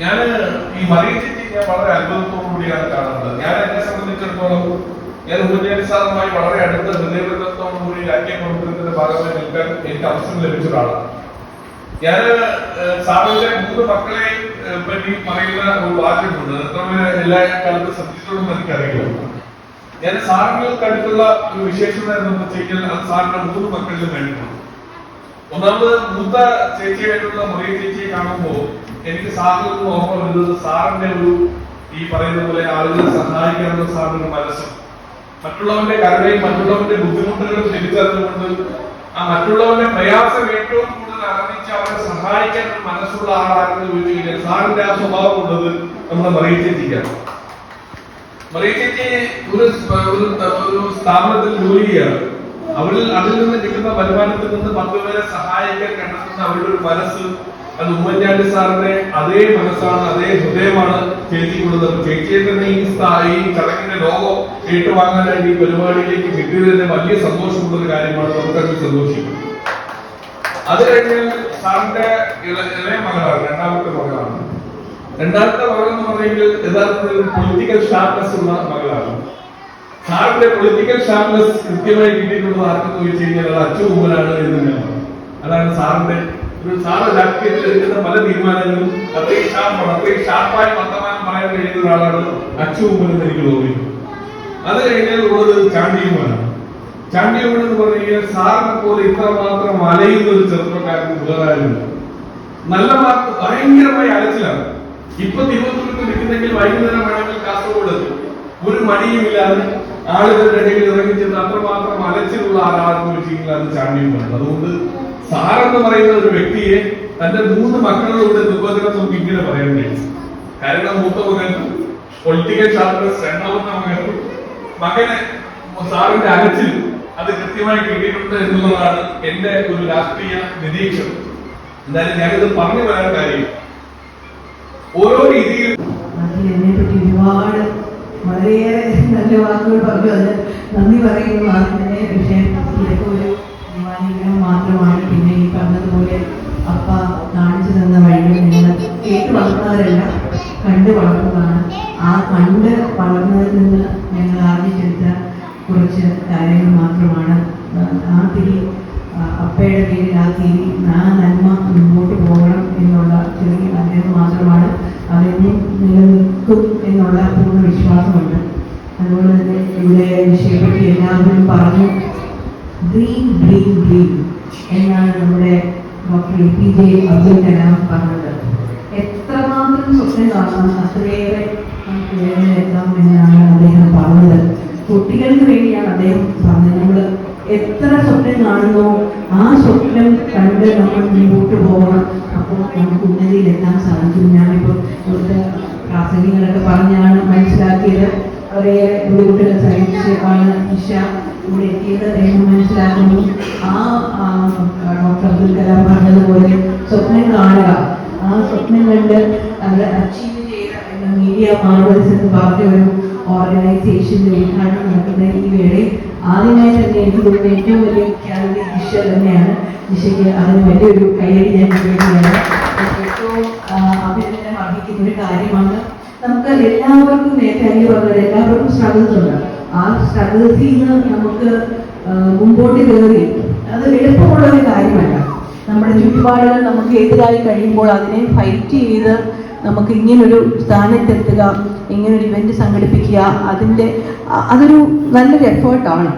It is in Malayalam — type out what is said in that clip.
ഞാൻ ഈ മറിയച്ചേച്ചി ഞാൻ വളരെ അത്ഭുതത്തോടു കൂടിയാണ് കാണുന്നത്. ഞാൻ എന്നെ സംബന്ധിച്ചിടത്തോളം ഞാൻ ഉമ്മൻചാണ്ടി സാറുമായി വളരെ അടുത്ത ഹൃദയബന്ധത്തോടു കൂടി രാഷ്ട്രീയ പ്രവർത്തനത്തിന്റെ ഭാഗമായി നിൽക്കാൻ എനിക്ക് അവസരം ലഭിച്ച ഒരാളാണ് ഞാൻ സാറിന്റെ മൂന്ന് മക്കളെ പറ്റി പറയുന്ന ഒരു പേര് എല്ലാ കാലത്തും ശ്രദ്ധിച്ചിട്ടുണ്ടെന്ന് എനിക്കറിയില്ല. ഞാൻ സാറിന് അടുത്തുള്ള ഒരു വിശേഷത എന്ന് വെച്ച് കഴിഞ്ഞാൽ അത് സാറിന്റെ മൂന്ന് മക്കളിലും വേണ്ടിയിട്ടുണ്ട് ഒന്നാമത് മൂത്ത ചേച്ചിയായിട്ടുള്ള മുറിയ ചേച്ചിയെ കാണുമ്പോൾ എനിക്ക് സാറിൽ ഓർമ്മ വരുന്നത് സാറിന്റെ ഒരു ഈ പറയുന്ന പോലെ ആളുകളെ സഹായിക്കാനുള്ള സാറിന്റെ മനസ്സും. മറ്റുള്ളവന്റെ കരുണയും മറ്റുള്ളവന്റെ ബുദ്ധിമുട്ടുകളും തിരിച്ചറിഞ്ഞുകൊണ്ട് ആ മറ്റുള്ളവന്റെ പ്രയാസം ഏറ്റവും കൂടുതൽ അറിയിച്ച് അവരെ സഹായിക്കാൻ മനസ്സുള്ള ആളാണെന്ന് ചോദിച്ചു കഴിഞ്ഞാൽ സാറിന്റെ ആ സ്വഭാവം ഉള്ളത് നമ്മുടെ മറിയ ചേച്ചിക്കാണ് മറിയ ഒരു സ്ഥാപനത്തിൽ ജോലി അവരിൽ അതിൽ നിന്ന് കിട്ടുന്ന വരുമാനത്തിൽ നിന്ന് മറ്റുള്ളവരെ സഹായിക്കാൻ കണ്ടെത്തുന്ന അവരുടെ ഒരു മനസ്സ് അത് ഉമ്മൻചാണ്ടി സാറിന്റെ അതേ മനസ്സാണ് അതേ ഹൃദയമാണ് ചേച്ചിക്കുള്ളത്. ഈ ചടങ്ങിന്റെ ലോകം ഏറ്റുവാങ്ങാനായിട്ട് ഈ പരിപാടിയിലേക്ക് കിട്ടിയതിന്റെ വലിയ സന്തോഷമുള്ള ഒരു കാര്യമാണ്. നമുക്കത് സന്തോഷിക്കും. അത് സാറിന്റെ ഇളയ മകളാണ് രണ്ടാമത്തെ മകളാണ്. രണ്ടാമത്തെ മകൾ എന്ന് പറയുമ്പോൾ യഥാർത്ഥത്തിൽ പൊളിറ്റിക്കൽ ഷാർപ്നെസ് ഉള്ള മകളാണ്. സാറിന്റെ പൊളിറ്റിക്കൽ ഷാർപ്നെസ് കൃത്യമായി കിട്ടിയിട്ടുള്ളത് ആർക്കെന്ന് ചോദിച്ചു കഴിഞ്ഞാൽ അത് അച്ചു ഉമ്മനാണ് എന്ന് തന്നെയാണ്. അതാണ് സാറിന്റെ ഒരു സാറ് രാഷ്ട്രീയത്തിൽ എടുക്കുന്ന പല തീരുമാനങ്ങളും അത്രയും ഷാർപ്പാണ്. അത്രയും ഷാർപ്പായി വർത്തമാനം പറയാൻ കഴിയുന്ന ഒരാളാണ് അച്ചു ഉമ്മൻ എന്ന് എനിക്ക് തോന്നിയത് അത് കഴിഞ്ഞാൽ ഉള്ളത് ചാണ്ടിയുമാണ് ചാണ്ടിയുമ്മൻ എന്ന് പറഞ്ഞു കഴിഞ്ഞാൽ സാറിനെ പോലെ ഇത്രമാത്രം അലയുന്ന ഒരു ചെറുപ്പക്കാരൻ വേറാരുമില്ല നല്ല മാർക്ക് ഭയങ്കരമായി അലച്ചിലാണ്. ഇപ്പൊ തിരുവനന്തപുരത്ത് നിൽക്കുന്നെങ്കിൽ വൈകുന്നേരം വേണമെങ്കിൽ കാസർഗോഡ് ഒരു മടിയുമില്ലാതെ ആളുകളുടെ ഇടയിൽ ഇറങ്ങി ചെന്ന് അത്രമാത്രം അലച്ചിലുള്ള ആരാധന വെച്ചിട്ടുണ്ടെങ്കിൽ അത് ചാണ്ടിയുമാണ് അതുകൊണ്ട് സാറെന്ന് പറയുന്ന ഒരു വ്യക്തിയെ തന്റെ മൂന്ന് മക്കളിലൂടെ നിർവചനം നമുക്ക് ഇങ്ങനെ പറയാൻ കഴിയും. കാരണം മൂത്ത മകൻ പൊളിറ്റിക്കൽ ഷാർപ്നസ് രണ്ടാമത്തെ മകൻ മകനെ സാറിന്റെ അലച്ചിൽ അത് കൃത്യമായി കിട്ടിയിട്ടുണ്ട് എന്നുള്ളതാണ് എന്റെ ഒരു രാഷ്ട്രീയ നിരീക്ഷണം. എന്തായാലും ഞാനിത് പറഞ്ഞു വരാൻ കാര്യം. ഓരോ രീതിയിൽ നല്ല വാക്കുകൾ പറഞ്ഞു അത് നന്ദി പറയുന്നു. അതിനെ പക്ഷേ ഇതൊക്കെ ഒരു മാത്രമാണ് പിന്നെ ഈ പറഞ്ഞതുപോലെ അപ്പ കാണിച്ചു തന്ന വഴികൾ നിങ്ങൾ കേട്ട് വളർന്നവരല്ല കണ്ട് വളർന്നതാണ്. ആ കണ്ട് വളർന്നതിൽ നിന്ന് ഞങ്ങൾ ആർജിച്ചെടുത്ത കുറച്ച് കാര്യങ്ങൾ മാത്രമാണ്. ആ തിരി അപ്പയുടെ പേരിൽ ആ തിരി ആ ഇവിടെ വിഷയപ്പെട്ടി എല്ലാവരും പറഞ്ഞു ഡ്രീം ഡ്രീം ഡ്രീം എന്നാണ് നമ്മുടെ doctor A P J Abdul Kalam പറഞ്ഞത്. എത്രമാത്രം സ്വപ്നം കാണണം അത്രയേറെ നമുക്ക് വേദനയെത്താം എന്നാണ് അദ്ദേഹം പറഞ്ഞത്. കുട്ടികൾക്ക് വേണ്ടിയാണ് അദ്ദേഹം പറഞ്ഞത്. നമ്മൾ എത്ര സ്വപ്നം കാണുന്നോ ആ സ്വപ്നം കണ്ട് നമ്മൾ മുമ്പോട്ട് പോകണം. അപ്പോൾ നമുക്ക് ഉന്നതിയിലെത്താൻ സാധിക്കും. ഞാനിപ്പോൾ ഇവിടുത്തെ പ്രാസംഗികളൊക്കെ പറഞ്ഞാണ് മനസ്സിലാക്കിയത്. അവരേറെ ബുദ്ധിമുട്ടുകൾ സഹിച്ച് ആണ് ഇഷ ഇവിടെ എത്തിയത്. അദ്ദേഹം മനസ്സിലാക്കുന്നു. ആ ഡോക്ടർ അബ്ദുൽ കലാം പറഞ്ഞതുപോലെ സ്വപ്നം കാണുക. ആ സ്വപ്നം കണ്ട് അത് അച്ചീവ് ചെയ്യുക എന്ന മീഡിയ മാർവൽസ് എന്ന് പറഞ്ഞ ഒരു ഓർഗനൈസേഷന്റെ ഉദ്ഘാടനം നടക്കുന്ന ഈ വേളയിൽ ആദ്യമായി തന്നെ എനിക്ക് തോന്നുന്ന ഏറ്റവും വലിയ ക്യാൻഡി ദിശ തന്നെയാണ്. ദിശയ്ക്ക് അതിന് വലിയൊരു കൈയടി ഞാൻ വേണ്ടിയാണ് ഏറ്റവും അഭിനന്ദനം അർഹിക്കുന്ന ഒരു കാര്യമാണ് നമുക്ക് എല്ലാവർക്കും പറഞ്ഞത് എല്ലാവർക്കും സ്ട്രഗിൾസ് ഉണ്ട് ആ സ്ട്രഗിൾസിൽ നിന്ന് നമുക്ക് മുമ്പോട്ട് കയറി. അത് എളുപ്പമുള്ള ഒരു കാര്യമല്ല. നമ്മുടെ ചുറ്റുപാടുകൾ നമുക്ക് എതിരായി കഴിയുമ്പോൾ അതിനെ ഫൈറ്റ് ചെയ്ത് നമുക്ക് ഇങ്ങനൊരു സ്ഥാനത്തെത്തുക ഇങ്ങനൊരു ഇവന്റ് സംഘടിപ്പിക്കുക അതിന്റെ അതൊരു നല്ലൊരു എഫേർട്ടാണ്